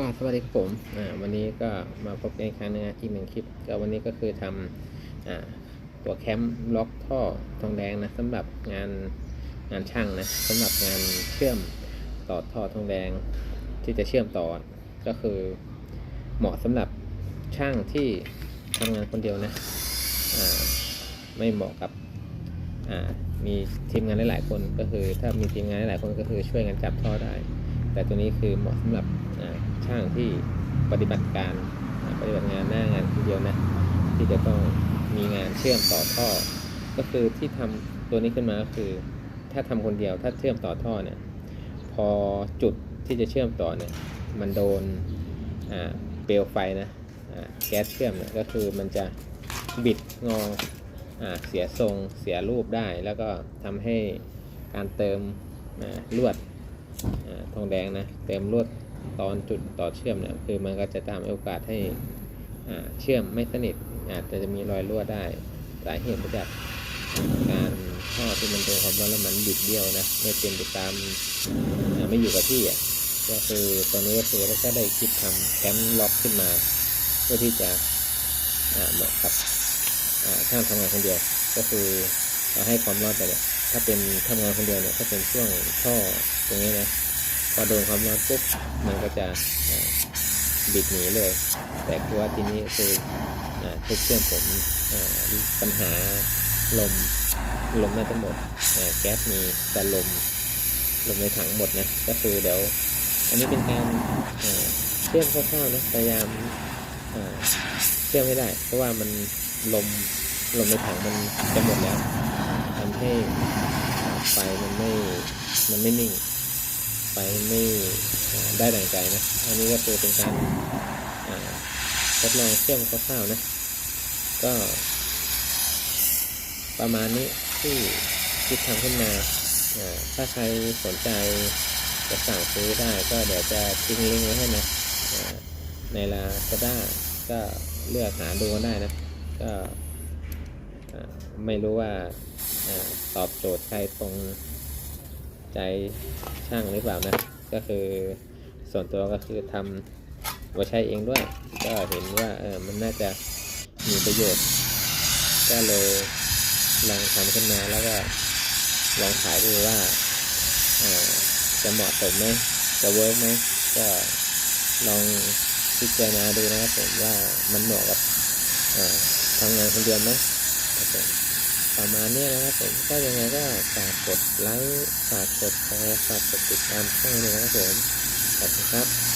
ก็สวัสดีครับผมอ่าวันนี้ก็มาพบกันอีกครั้งหนึงอีกหนึ่งคลิปก็วันนี้ก็คือทำอ่าตัวแคมป์ล็อกท่อทองแดงนะสำหรับงานงานช่างนะสำหรับงานเชื่อมต่อท่อทองแดงที่จะเชื่อมต่อก็คือเหมาะสำหรับช่างที่ทำงานคนเดียวนะอ่าไม่เหมาะกับอ่ามีทีมงานหลายๆคนก็คือถ้ามีทีมงานหลายๆคนก็คือช่วยกันจับท่อได้ แต่ตัวนี้คือเหมาะสำหรับช่างที่ปฏิบัติการปฏิบัติงานหน้างานคนเดียวนะที่จะต้องมีงานเชื่อมต่อท่อ ก็คือที่ทำตัวนี้ขึ้นมาก็คือ ถ้าทำคนเดียวถ้าเชื่อมต่อท่อเนี่ยพอจุดที่จะเชื่อมต่อเนี่ยมันโดนเปลวไฟนะแก๊สเชื่อมเนี่ยก็คือมันจะบิดงออเสียทรงเสียรูปได้ แล้วก็ทำให้การเติมลวด ทองแดงนะเต็มลวดตอนจุดต่อเชื่อมเนี่ยคือมันก็จะตามโอกาสให้เชื่อมไม่สนิทอาจจะมีรอยรั่วได้สาเหตุมาจากการท่อที่มันโดนความร้อนแล้วมันบิดเบี้ยวนะไม่เป็นไปตามาไม่อยู่กับที่อะก็คือตอนนี้ก็คือเราก็ได้คิดทำแคมป์ล็อกขึ้นมาเพื่อที่จะเหมาะกับอ่าช่างทำงานคนเดียว ก็คือเราให้ความร้อนไปเนี่ย ถ้าเป็นทำงานคนเดียวเนี่ยถ้าเป็นช่วงท่อตรงนี้นะพอโดนความร้อนปุ๊บมันก็จะบิดหนีเลย แต่คือว่าทีนี้คือทุกเครื่องผมปัญหาลมลมน่าจะหมดแก๊สมีแต่ลมลมในถังหมดนะก็คือเดี๋ยว อันนี้เป็นการเชื่อมคร่าวๆนะพยายามเชื่อมให้ได้ เพราะว่ามันลมลมในถังมันจะหมดแล้ว ให้ไฟมันไม่ มันไม่นิ่งไปไม่ได้ดังใจนะ อันนี้ก็คือเป็นการทดลองเชื่อมคร่าวๆนะ ก็ ประมาณนี้ที่ที่ทำขึ้นมา ถ้าใครสนใจจะสั่งซื้อได้ก็เดี๋ยวจะทิ้งลิงก์ไว้ให้นะในลาซาด้าก็เลือกหาดูกันได้นะ ก็ไม่รู้ว่า ตอบโจทย์ใครตรงใจช่างหรือเปล่านะ ก็คือส่วนตัวก็คือทำไว้ใช้เองด้วย ก็เห็นว่าเออมันน่าจะมีประโยชน์ ก็เลยลองทำขึ้นมาแล้วก็ลองขายดูว่าจะเหมาะสมไหมจะเวิร์กไหมก็ลองพิจารณาดูนะครับผมว่ามันเหมาะกับทำงานคนเดียวไหมครับผม ประมาณนี้นะครับผมก็ยังไงก็ฝากกดไลค์ฝากกดแชร์ฝากกดติดตามช่องด้วยนะครับผมขอบคุณครับ